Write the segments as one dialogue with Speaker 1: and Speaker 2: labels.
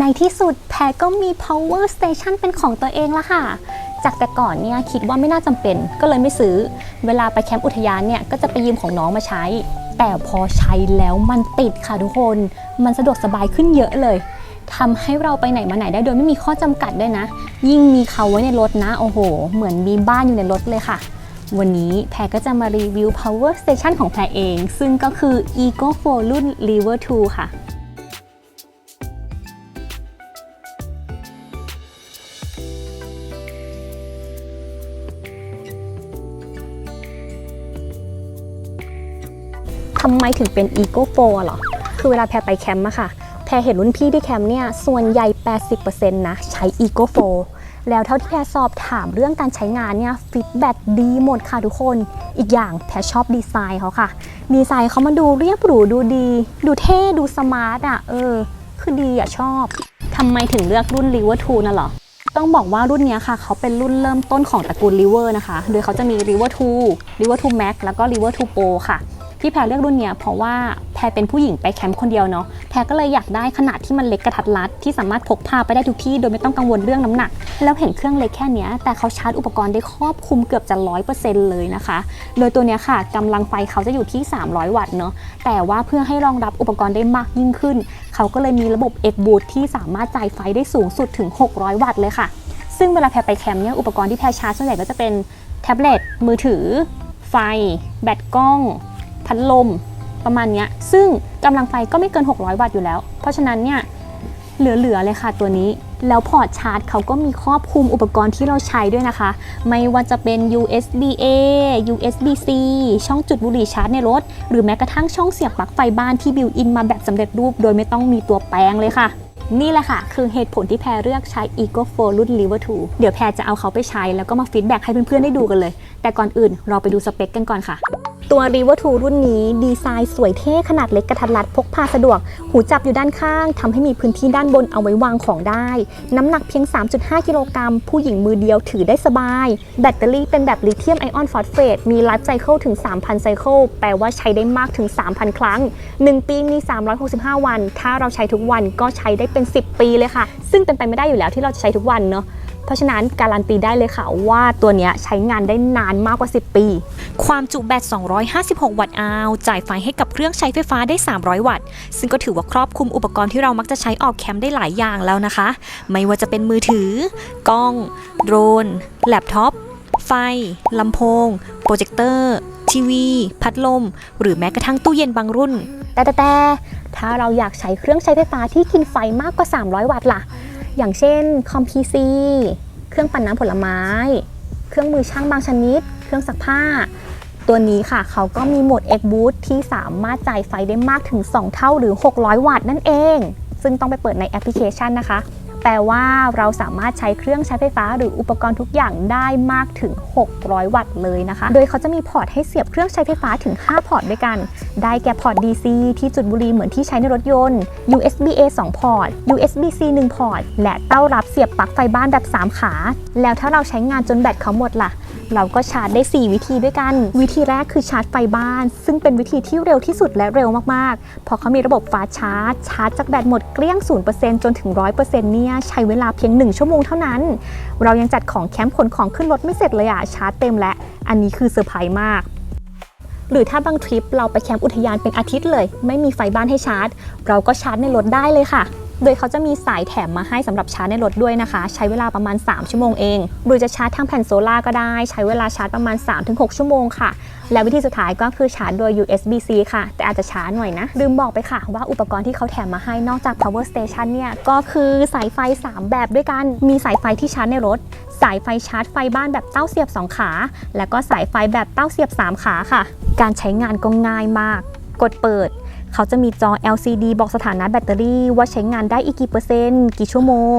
Speaker 1: ในที่สุดแพรก็มี power station เป็นของตัวเองแล้วค่ะ จากแต่ก่อนเนี่ยคิดว่าไม่น่าจำเป็น ก็เลยไม่ซื้อ เวลาไปแคมป์อุทยานเนี่ยก็จะไปยืมของน้องมาใช้ แต่พอใช้แล้วมันติดค่ะทุกคน มันสะดวกสบายขึ้นเยอะเลยทำให้เราไปไหนมาไหนได้โดยไม่มีข้อจำกัดด้วยนะ ยิ่งมีเขาไว้ในรถนะ โอ้โห เหมือนมีบ้านอยู่ในรถเลยค่ะ วันนี้แพรก็จะมารีวิว power station ของแพรเอง ซึ่งก็คือ Ego 4รุ่น River 2 ค่ะ มถึงเป็น Ego 4เหรอ คือเวลาแพรไปแคมป์อะค่ะ แพรเห็นรุ่นพี่ที่แคมป์เนี่ย ส่วนใหญ่ 80%นะใช้ Ego 4แล้วเท่าที่แพรสอบถามเรื่องการใช้งานเนี่ยฟีดแบ็ดีหมดค่ะทุกคน อีกอย่างแพรชอบดีไซน์เขาค่ะ ดีไซน์เขามาดูเรียบหรูดูดี ดูเท่ดูสมาร์ทอะเออ คือดีอะชอบทำไมถึงเลือกรุ่น River 2น่ะหรอต้องบอกว่ารุ่นเนี้ยค่ะ เขาเป็นรุ่นเริ่มต้นของตระกูล River นะคะ โดยเขาจะมี River 2 River 2 Max แล้วก็ River 2 Pro ค่ะ ที่แพรเลือกรุ่นเนี้ยเพราะว่าแพรเป็นผู้หญิงไปแคมป์คนเดียวเนาะแพรก็เลยอยากได้ขนาดที่มันเล็กกระทัดรัดที่สามารถพกพาไปได้ทุกที่โดยไม่ต้องกังวลเรื่องน้ำหนัก แล้วเห็นเครื่องเล็กแค่เนี้ยแต่เขาชาร์จอุปกรณ์ได้ครอบคลุมเกือบจะ100%เปอร์เซ็นต์เลยนะคะ โดยตัวเนี้ยค่ะกำลังไฟเขาจะอยู่ที่ 300 วัตต์เนาะแต่ว่าเพื่อให้รองรับอุปกรณ์ได้มากยิ่งขึ้น เขาก็เลยมีระบบ X Boot ที่สามารถจ่ายไฟได้สูงสุดถึง 600 วัตต์เลยค่ะ ซึ่งเวลาแพรไปแคมป์เนี่ยอุปกรณ์ที่แพรชาร์จส่วนใหญ่ก็จะเป็นแท็บเล็ตมือถือ ไฟ แบตกล้อง พัดลมประมาณนี้ซึ่งกำลังไฟก็ไม่เกิน 600 วัตต์อยู่แล้ว เพราะฉะนั้นเนี่ยเหลือๆเลยค่ะตัวนี้ แล้วพอร์ตชาร์จเขาก็มีครอบคลุมอุปกรณ์ที่เราใช้ด้วยนะคะ ไม่ว่าจะเป็น USB A USB C ช่องจุดบุหรี่ชาร์จในรถ หรือแม้กระทั่งช่องเสียบปลั๊กไฟบ้านที่บิวอินมาแบบสำเร็จรูป โดยไม่ต้องมีตัวแปลงเลยค่ะ นี่แหละค่ะ คือเหตุผลที่แพรเลือกใช้ Ego 4รุ่น River 2 เดี๋ยวแพรจะเอาเขาไปใช้แล้วก็มาฟีดแบ็กให้เพื่อนๆได้ดูกันเลย แต่ก่อนอื่นเราไปดูสเปคกันก่อนค่ะ ตัว River 2 รุ่นนี้ดีไซน์สวยเท่ขนาดเล็กกระทัดรัดพกพาสะดวก หูจับอยู่ด้านข้างทำให้มีพื้นที่ด้านบนเอาไว้วางของได้ น้ำหนักเพียง 3.5 กิโลกรัม ผู้หญิงมือเดียวถือได้สบาย แบตเตอรี่เป็นแบบลิเธียมไอออนฟอสเฟตมีไลฟ์ไซเคิลถึง 3,000 ไซเคิลแปลว่าใช้ได้มากถึง 3,000 ครั้ง 1 ปีมี 365 วัน ถ้าเราใช้ทุกวันก็ใช้ได้เป็น 10 ปีเลยค่ะ ซึ่งเป็นไปไม่ได้อยู่แล้วที่เราจะใช้ทุกวันเนาะ เพราะฉะนั้นการันตีได้เลยค่ะว่าตัวนี้ใช้งานได้นานมากกว่า 10 ปี
Speaker 2: ความจุแบต 256 วัตต์อาวจ่ายไฟให้กับเครื่องใช้ไฟฟ้าได้ 300 วัตต์ ซึ่งก็ถือว่าครอบคลุมอุปกรณ์ที่เรามักจะใช้ออกแคมป์ได้หลายอย่างแล้วนะคะ ไม่ว่าจะเป็นมือถือ กล้อง โดรน แล็ปท็อป ไฟ ลำโพง โปรเจคเตอร์ ทีวี พัดลม หรือแม้กระทั่งตู้เย็นบางรุ่น
Speaker 1: แต่แต่แต่ถ้าเราอยากใช้เครื่องใช้ไฟฟ้าที่กินไฟมากกว่า 300 วัตต์ล่ะ อย่างเช่นคอมพีซีเครื่องปั่นน้ำผลไม้ เครื่องมือช่างบางชนิด เครื่องซักผ้า ตัวนี้ค่ะ เขาก็มีโหมด X Boot ที่สามารถจ่ายไฟได้มากถึง 2 เท่าหรือ 600 วัตต์นั่นเอง ซึ่งต้องไปเปิดในแอปพลิเคชันนะคะ แปลว่าเราสามารถใช้เครื่องใช้ไฟฟ้า หรืออุปกรณ์ทุกอย่างได้มากถึง 600 วัตต์เลยนะคะ โดยเขาจะมีพอร์ตให้เสียบเครื่องใช้ไฟฟ้าถึง 5 พอร์ตด้วยกัน ได้แก่พอร์ต DC ที่จุดบุหรี่เหมือนที่ใช้ในรถยนต์ USB A 2 พอร์ต USB C 1 พอร์ต และเต้ารับเสียบปลั๊กไฟบ้านแบบ 3 ขา แล้วถ้าเราใช้งานจนแบตเขาหมดล่ะ เราก็ชาร์จได้ 4 วิธีด้วยกัน วิธีแรกคือชาร์จไฟบ้าน ซึ่งเป็นวิธีที่เร็วที่สุดและเร็วมากๆเพราะเขามีระบบฟ้าชาร์จ ชาร์จจากแบตหมดเกลี้ยง 0%จนถึง 100%เนี่ยใช้เวลาเพียง 1 ชั่วโมงเท่านั้น เรายังจัดของแคมป์ขนของขึ้นรถไม่เสร็จเลยอะชาร์จเต็มแล้วอันนี้คือเซอร์ไพรส์มากหรือถ้าบางทริปเราไปแคมป์อุทยานเป็นอาทิตย์เลย ไม่มีไฟบ้านให้ชาร์จ เราก็ชาร์จในรถได้เลยค่ะ โดยเขาจะมีสายแถมมาให้สำหรับชาร์จในรถด้วยนะคะ ใช้เวลาประมาณ 3 ชั่วโมงเอง หรือจะชาร์จทางแผ่นโซลาก็ได้ ใช้เวลาชาร์จประมาณ 3-6 ชั่วโมงค่ะ และวิธีสุดท้ายก็คือชาร์จโดย USB-C ค่ะ แต่อาจจะช้าหน่อยนะ ลืมบอกไปค่ะว่าอุปกรณ์ที่เขาแถมมาให้นอกจาก power station เนี่ย ก็คือสายไฟ 3 แบบด้วยกัน มีสายไฟที่ชาร์จในรถ สายไฟชาร์จไฟบ้านแบบเต้าเสียบ 2 ขา แล้วก็สายไฟแบบเต้าเสียบ 3 ขาค่ะ การใช้งานก็ง่ายมาก กดเปิด เขาจะมีจอ LCD บอกสถานะแบตเตอรี่ ว่าใช้งานได้อีกกี่เปอร์เซ็นต์ กี่ชั่วโมง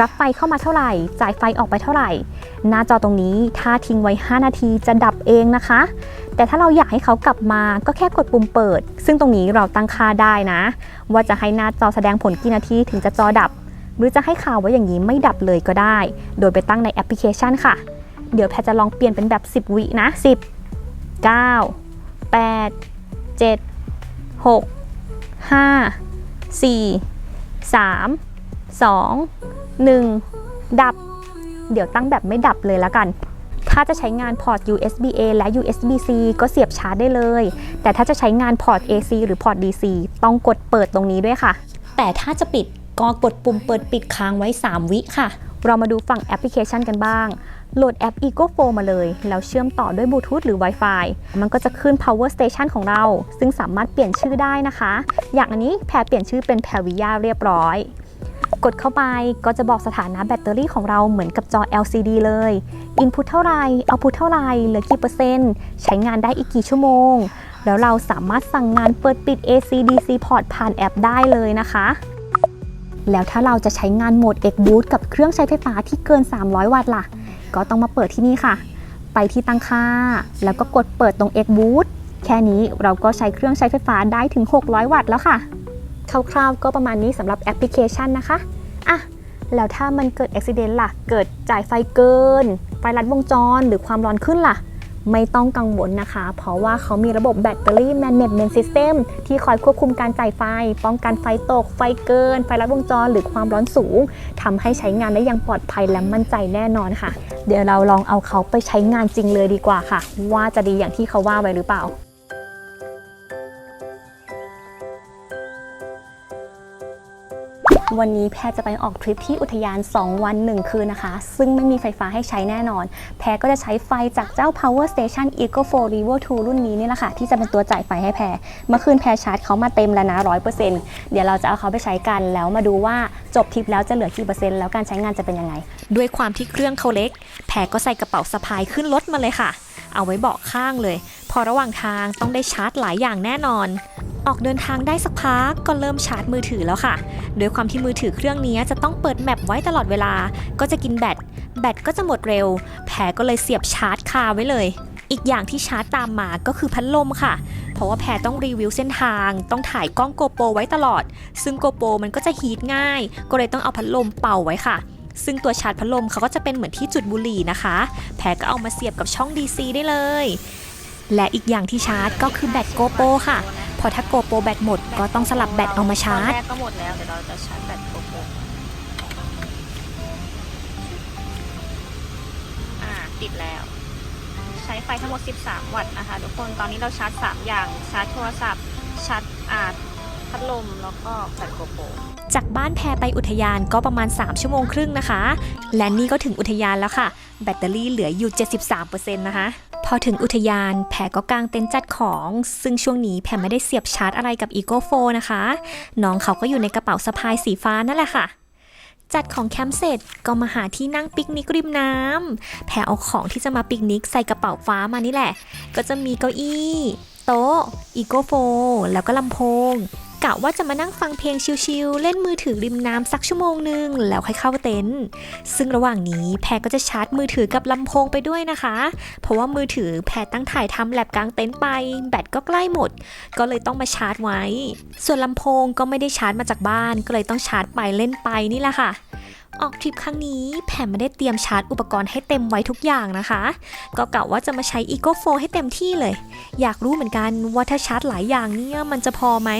Speaker 1: รับไฟเข้ามาเท่าไหร่ จ่ายไฟออกไปเท่าไหร่ หน้าจอตรงนี้ถ้าทิ้งไว้ 5 นาทีจะดับเองนะคะ แต่ถ้าเราอยากให้เขากลับมาก็แค่กดปุ่มเปิด ซึ่งตรงนี้เราตั้งค่าได้นะ ว่าจะให้หน้าจอแสดงผลกี่นาทีถึงจะจอดับ หรือจะให้ข่าวไว้อย่างนี้ไม่ดับเลยก็ได้ โดยไปตั้งในแอปพลิเคชันค่ะ เดี๋ยวแพรจะลองเปลี่ยนเป็นแบบ 10 วินะ 10 9 8 7 6 5 4 3 2 1ดับ เดี๋ยวตั้งแบบไม่ดับเลยแล้วกัน ถ้าจะใช้งานพอร์ต USB A และ USB C ก็เสียบชาร์จได้เลย แต่ถ้าจะใช้งานพอร์ต AC หรือพอร์ต DC ต้องกดเปิดตรงนี้ด้วยค่ะ
Speaker 2: แต่ถ้าจะปิดก็กดปุ่มเปิดปิดค้างไว้ 3 วิค่ะ
Speaker 1: เรามาดูฝั่งแอปพลิเคชันกันบ้าง โหลดแอป EcoFlow มาเลย แล้วเชื่อมต่อด้วยบลูทูธหรือ Wi-Fi มันก็จะขึ้น Power Station ของเรา ซึ่งสามารถเปลี่ยนชื่อได้นะคะ อย่างอันนี้แพรเปลี่ยนชื่อเป็น p a v i a เรียบร้อย กดเข้าไปก็จะบอกสถานะแบตเตอรี่ของเราเหมือนกับจอ LCD เลย Input เท่าไหร่ Output เท่าไหร่เหลือกี่เปอร์เซ็นต์ ใช้งานได้อีกกี่ชั่วโมง แล้วเราสามารถสั่งงานเปิดปิด AC DC port ผ่านแอปได้เลยนะคะแล้วถ้าเราจะใช้งานโหมด X Boot กับเครื่องใช้ไฟฟ้าที่เกิน 300 วัตต์ล่ะ ก็ต้องมาเปิดที่นี่ค่ะ ไปที่ตั้งค่า แล้วก็กดเปิดตรง X Boot แค่นี้เราก็ใช้เครื่องใช้ไฟฟ้าได้ถึง 600 วัตต์แล้วค่ะคร่าวๆก็ประมาณนี้สำหรับแอปพลิเคชันนะคะอะแล้วถ้ามันเกิดอุบิเหตุล่ะ เกิดจ่ายไฟเกิน ไฟลัดวงจรหรือความร้อนขึ้นล่ะ ไม่ต้องกังวลนะคะ เพราะว่าเขามีระบบแบตเตอรี่ management system ที่คอยควบคุมการจ่ายไฟ ป้องกันไฟตก ไฟเกิน ไฟลัดวงจร หรือความร้อนสูงทำให้ใช้งานได้อย่างปลอดภัยและมั่นใจแน่นอนค่ะ เดี๋ยวเราลองเอาเขาไปใช้งานจริงเลยดีกว่าค่ะ ว่าจะดีอย่างที่เขาว่าไว้หรือเปล่า วันนี้แพรจะไปออกทริปที่อุทยาน 2 วัน 1 คืนนะคะ ซึ่งไม่มีไฟฟ้าให้ใช้แน่นอน แพรก็จะใช้ไฟจากเจ้า Power Station Eco 4 Revo 2รุ่นนี้นี่แหละค่ะ ที่จะเป็นตัวจ่ายไฟให้แพรเมื่อคืนแพรชาร์จเขามาเต็มแล้วนะ 100%เดี๋ยวเราจะเอาเขาไปใช้กันแล้วมาดูว่าจบทริปแล้วจะเหลือกี่เปอร์เซ็นต์แล้วการใช้งานจะเป็นยังไง
Speaker 2: ด้วยความที่เครื่องเขาเล็ก แพรก็ใส่กระเป๋าสะพายขึ้นรถมาเลยค่ะ เอาไว้เบาะข้างเลย พอระหว่างทางต้องได้ชาร์จหลายอย่างแน่นอน ออกเดินทางได้สักพักก็เริ่มชาร์จมือถือแล้วค่ะ โดยความที่มือถือเครื่องนี้จะต้องเปิดแมปไว้ตลอดเวลา ก็จะกินแบต แบตก็จะหมดเร็วแพรก็เลยเสียบชาร์จคาไว้เลย อีกอย่างที่ชาร์จตามมาก็คือพัดลมค่ะ เพราะว่าแพรต้องรีวิวเส้นทาง ต้องถ่ายกล้องโกโปรไว้ตลอด ซึ่งโกโปรมันก็จะฮีทง่าย ก็เลยต้องเอาพัดลมเป่าไว้ค่ะซึ่งตัวชาร์จพัดลมเขาก็จะเป็นเหมือนที่จุดบุหรี่นะคะ แพรก็เอามาเสียบกับช่อง DC ได้เลย และอีกอย่างที่ชาร์จก็คือแบตโกโปรค่ะ อถ้าโกโปรแบตหมด ก็ต้องสลับแบตเอามาชาร์จ
Speaker 3: แรกก็หมดแล้วเดี๋ยวเราจะชาร์จแบตโกโปรอ่าติดแล้ว ใช้ไฟทั้งหมด 13 วัตต์นะคะ ทุกคนตอนนี้เราชาร์จ 3 อย่างชาร์จโทรศัพท์ชาร์จอ่าพัดลมแล้วก็แบตโกโปร
Speaker 2: จากบ้านแพรไปอุทยานก็ประมาณ 3 ชั่วโมงครึ่งนะคะ และนี่ก็ถึงอุทยานแล้วค่ะ แบตเตอรี่เหลืออยู่ 73%นะคะ พอถึงอุทยานแพรก็กางเต็นท์จัดของ ซึ่งช่วงนี้แพรไม่ได้เสียบชาร์จอะไรกับ e c o 4นะคะ น้องเขาก็อยู่ในกระเป๋าสะพายสีฟ้านั่นแหละค่ะ จัดของแคมป์เสร็จก็มาหาที่นั่งปิกนิกริมน้ำแพรเอาของที่จะมาปิกนิกใส่กระเป๋าฟ้ามานี่แหละ ก็จะมีเก้าอี้ โต๊ะ e c o 4แล้วก็ลำโพง กะว่าจะมานั่งฟังเพลงชิลๆ เล่นมือถือริมน้ำสักชั่วโมงหนึ่งแล้วค่อยเข้าเต็นท์ซึ่งระหว่างนี้แพรก็จะชาร์จมือถือกับลำโพงไปด้วยนะคะ เพราะว่ามือถือแพรตั้งถ่ายทำแลบกลางเต็นท์ไป แบตก็ใกล้หมด ก็เลยต้องมาชาร์จไว้ ส่วนลำโพงก็ไม่ได้ชาร์จมาจากบ้าน ก็เลยต้องชาร์จไปเล่นไปนี่แหละค่ะออกทริปครั้งนี้แพรไม่ได้เตรียมชาร์จอุปกรณ์ให้เต็มไว้ทุกอย่างนะคะ ก็กะว่าจะมาใช้ e c o 4ให้เต็มที่เลย อยากรู้เหมือนกันว่าถ้าชาร์จหลายอย่างเนี่ยมันจะพอไหม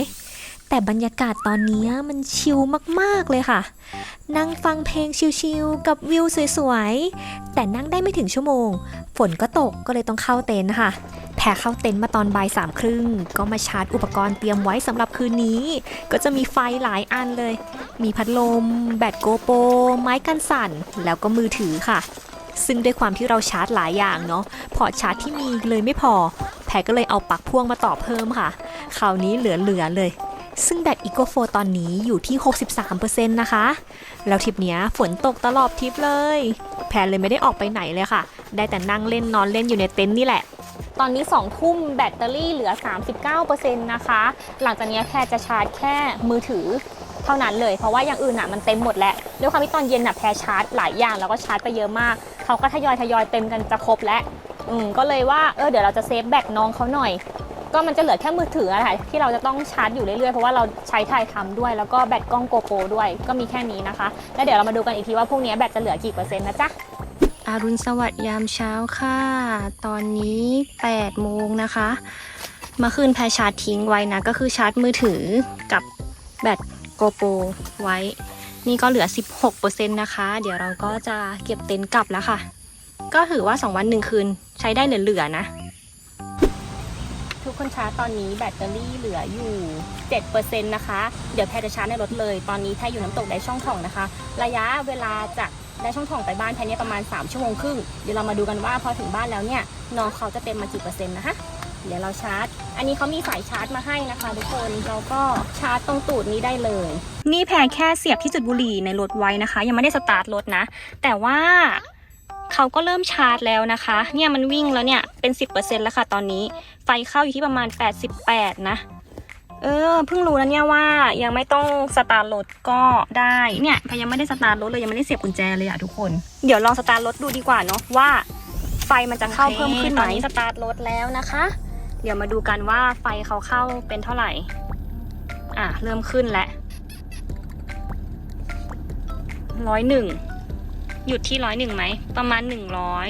Speaker 2: แต่บรรยากาศตอนนี้มันชิลมากๆเลยค่ะ นั่งฟังเพลงชิลๆกับวิวสวยๆ แต่นั่งได้ไม่ถึงชั่วโมง ฝนก็ตกก็เลยต้องเข้าเต็นท์ค่ะแพรเข้าเต็นท์มาตอนบ่ายสามครึ่ง ก็มาชาร์จอุปกรณ์เตรียมไว้สำหรับคืนนี้ ก็จะมีไฟหลายอันเลย มีพัดลม แบตโกโปรไม้กันสั่น แล้วก็มือถือค่ะ ซึ่งด้วยความที่เราชาร์จหลายอย่างเนาะ พอชาร์จที่มีเลยไม่พอ แพรก็เลยเอาปลั๊กพ่วงมาต่อเพิ่มค่ะ คราวนี้เหลือๆเลย ซึ่งแบต e c o 4ตอนนี้อยู่ที่ 63%นะคะ แล้วทริปเนี้ยฝนตกตลอดทริปเลย แพรเลยไม่ได้ออกไปไหนเลยค่ะ ได้แต่นั่งเล่นนอนเล่นอยู่ในเต็นท์นี่แหละ
Speaker 1: ตอนนี้ 2 ทุ่มแบตเตอรี่เหลือ 39%นะคะ หลังจากนี้แพรจะชาร์จแค่มือถือเท่านั้นเลย เพราะว่าอย่างอื่นอะมันเต็มหมดแล้วด้วยความที่ตอนเย็นอะแพรชาร์จหลายอย่างแล้วก็ชาร์จไปเยอะมาก เขาก็ทยอยทยอยเต็มกันจะครบแล้วอืมก็เลยว่าเออเดี๋ยวเราจะเซฟแบตน้องเขาหน่อย ก็มันจะเหลือแค่มือถืออะไรที่เราจะต้องชาร์จอยู่เรื่อยๆ เพราะว่าเราใช้ถ่ายทำด้วย แล้วก็แบตกล้องโกโปรด้วยก็มีแค่นี้นะคะ แล้วเดี๋ยวเรามาดูกันอีกทีว่าพรุ่งนี้แบตจะเหลือกี่เปอร์เซ็นต์นะจ๊ะ
Speaker 4: อารุณสวัสดิ์ยามเช้าค่ะ ตอนนี้8โมงนะคะเมื่อคืนแพชาร์จทิ้งไว้นะ ก็คือชาร์จมือถือกับแบตโกโปรไว้ นี่ก็เหลือ 16%นะคะ เดี๋ยวเราก็จะเก็บเต็นท์กลับแล้วค่ะ ก็ถือว่า 2 วัน 1 คืนใช้ได้เหลือๆนะ
Speaker 1: คนชาร์จตอนนี้แบตเตอรี่เหลืออยู่ 7%นะคะ เดี๋ยวแพรจะชาร์จในรถเลย ตอนนี้แพรอยู่น้ำตกได้ช่องถ่องนะคะ ระยะเวลาจากได้ช่องถ่องไปบ้านแพรเนี่ยประมาณ 3 ชั่วโมงครึ่ง เดี๋ยวเรามาดูกันว่าพอถึงบ้านแล้วเนี่ยน้องเขาจะเต็มมากี่เปอร์เซ็นต์นะคะ เดี๋ยวเราชาร์จ อันนี้เขามีสายชาร์จมาให้นะคะทุกคนเราก็ชาร์จตรงตูดนี้ได้เลย
Speaker 3: นี่แพรแค่เสียบที่จุดบุหรี่ในรถไว้นะคะ ยังไม่ได้สตาร์ทรถนะ แต่ว่า เขาก็เริ่มชาร์จแล้วนะคะ เนี่ยมันวิ่งแล้วเนี่ยเป็น 10%แล้วค่ะตอนนี้ ไฟเข้าอยู่ที่ประมาณ 88 นะ เออเพิ่งรู้นะเนี่ยว่ายังไม่ต้องสตาร์ทรถก็ได้เนี่ยแพรยังไม่ได้สตาร์ทรถเลยยังไม่ได้เสียบกุญแจเลยอะทุกคน เดี๋ยวลองสตาร์ทรถดูดีกว่าเนาะว่า ไฟมันจะเข้าเพิ่มขึ้นไหมตอนนี้สตาร์ทรถแล้วนะคะ เดี๋ยวมาดูกันว่าไฟเขาเข้าเป็นเท่าไหร่อะเริ่มขึ้นแล้วร้อยหนึ่ง หยุดที่ร้อยหนึ่งไหม ประมาณหนึ่งร้อย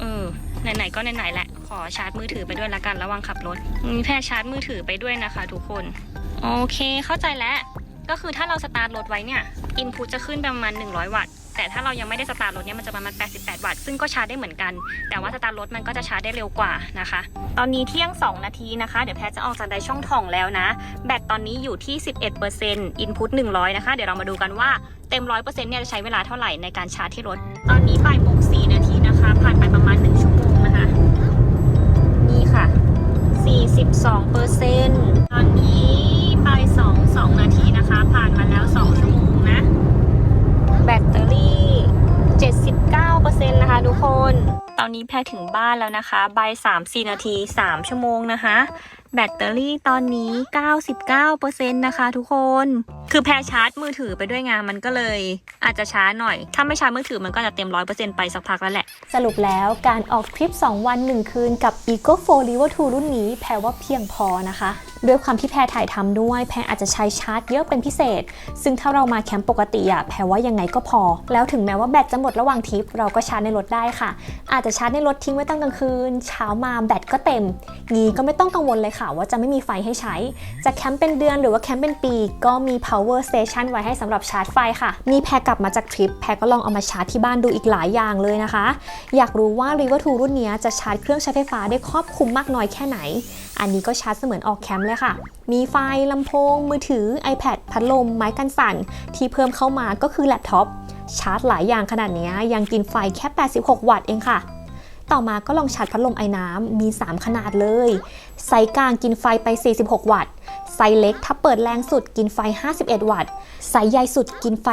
Speaker 3: เออ ไหนๆก็ไหนๆแหละ ขอชาร์จมือถือไปด้วยละกันระวังขับรถ มีแพรชาร์จมือถือไปด้วยนะคะทุกคน โอเคเข้าใจแล้ว ก็คือถ้าเราสตาร์ทรถไว้เนี่ย อินพุตจะขึ้นประมาณ 100 วัตต์ แต่ถ้าเรายังไม่ได้สตาร์ทรถเนี่ยมันจะประมาณ 88 วัตต์ ซึ่งก็ชาร์จได้เหมือนกัน แต่ว่าสตาร์ทรถมันก็จะชาร์จได้เร็วกว่านะคะ ตอนนี้เที่ยง 2 นาทีนะคะ เดี๋ยวแพทจะออกจากไดช่องถ่องแล้วนะ แบตตอนนี้อยู่ที่ 11% input 100 นะคะ เดี๋ยวเรามาดูกันว่าเต็ม 100%เนี่ยจะใช้เวลาเท่าไหร่ในการชาร์จที่รถ ตอนนี้บ่ายโมง4 นนี้แพรถึงบ้านแล้วนะคะบ่าย3 4 นาที 3 ชั่วโมงนะคะ แบตเตอรี่ตอนนี้ 99%นะคะทุกคน คือแพรชาร์จมือถือไปด้วยไงมันก็เลย อาจจะช้าหน่อย ถ้าไม่ชาร์จมือถือมันก็จะเต็ม 100%ไปสักพักแล้วแหละ
Speaker 1: สรุปแล้วการออกทริป 2 วัน 1 คืนกับ Eco 4 River 2รุ่นนี้แพรว่าเพียงพอนะคะ ด้วยความที่แพรถ่ายทำด้วย แพรอาจจะใช้ชาร์จเยอะเป็นพิเศษ ซึ่งถ้าเรามาแคมป์ปกติอะแพรว่ายังไงก็พอ แล้วถึงแม้ว่าแบตจะหมดระหว่างทริปเราก็ชาร์จในรถได้ค่ะ อาจจะชาร์จในรถทิ้งไว้ตั้งกลางคืน เช้ามาแบตก็เต็มงี้ก็ไม่ต้องกังวลเลยค่ะ ว่าจะไม่มีไฟให้ใช้ จะแคมป์เป็นเดือนหรือว่าแคมป์เป็นปี ก็มี power station ไว้ให้สำหรับชาร์จไฟค่ะ นี่แพรกลับมาจากทริปแพรก็ลองเอามาชาร์จที่บ้านดูอีกหลายอย่างเลยนะคะ อยากรู้ว่า River 2รุ่นนี้จะชาร์จเครื่องใช้ไฟฟ้าได้ครอบคลุมมากน้อยแค่ไหน อันนี้ก็ชาร์จเสมือนออกแคมป์เลยค่ะ มีไฟลำโพง มือถือ iPad พัดลม ไม้กันสั่น ที่เพิ่มเข้ามาก็คือแล็ปท็อป ชาร์จหลายอย่างขนาดนี้ยังกินไฟแค่ 86 วัตต์เองค่ะ ต่อมาก็ลองชาร์จพัดลมไอ้น้ำมี 3 ขนาดเลย ไซส์กลางกินไฟไป 46 วัตต์ ไซส์เล็กถ้าเปิดแรงสุดกินไฟ 51 วัตต์ ไซส์ใหญ่สุดกินไฟ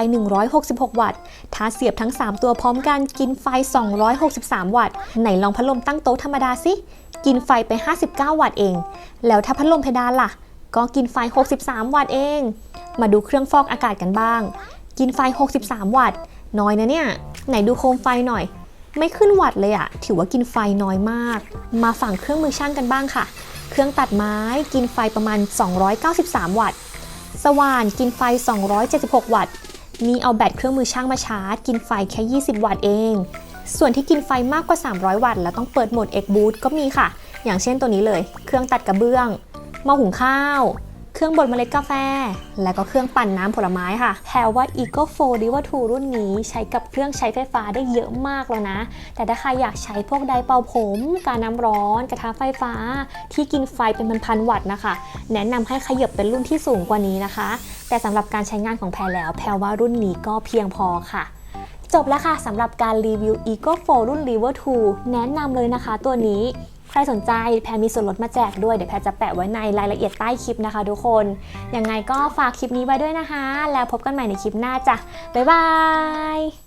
Speaker 1: 166 วัตต์ ถ้าเสียบทั้ง 3 ตัวพร้อมกันกินไฟ 263 วัตต์ ไหนลองพัดลมตั้งโต๊ะธรรมดาสิ กินไฟไป 59 วัตต์เอง แล้วถ้าพัดลมเพดานล่ะ ก็กินไฟ 63 วัตต์เอง มาดูเครื่องฟอกอากาศกันบ้าง กินไฟ 63 วัตต์ น้อยนะเนี่ย ไหนดูโคมไฟหน่อย ไม่ขึ้นวัตต์เลยอะถือว่ากินไฟน้อยมาก มาฝั่งเครื่องมือช่างกันบ้างค่ะ เครื่องตัดไม้กินไฟประมาณ 293 วัตต์ สว่านกินไฟ 276 วัตต์ นี่เอาแบตเครื่องมือช่างมาชาร์จ กินไฟแค่ 20 วัตต์เอง ส่วนที่กินไฟมากกว่า 300 วัตต์แล้วต้องเปิดโหมด X Boot ก็มีค่ะ อย่างเช่นตัวนี้เลย เครื่องตัดกระเบื้องหม้อหุงข้าว เครื่องบดเมล็ดกาแฟ และก็เครื่องปั่นน้ำผลไม้ค่ะแพรว่า Eco 4 River 2รุ่นนี้ใช้กับเครื่องใช้ไฟฟ้าได้เยอะมากแล้วนะ แต่ถ้าใครอยากใช้พวกไดร์เป่าผม การน้ำร้อน กระทะไฟฟ้า ที่กินไฟเป็นพันๆวัตต์นะคะ แนะนำให้ขยับเป็นรุ่นที่สูงกว่านี้นะคะ แต่สำหรับการใช้งานของแพรแล้ว แพรว่ารุ่นนี้ก็เพียงพอค่ะ จบแล้วค่ะสำหรับการรีวิว Eco 4รุ่น River 2 แนะนำเลยนะคะตัวนี้ใครสนใจแพรมีส่วนลดมาแจกด้วย เดี๋ยวแพรจะแปะไว้ในรายละเอียดใต้คลิปนะคะทุกคน ยังไงก็ฝากคลิปนี้ไว้ด้วยนะคะ แล้วพบกันใหม่ในคลิปหน้าจ้ะ บ๊ายบาย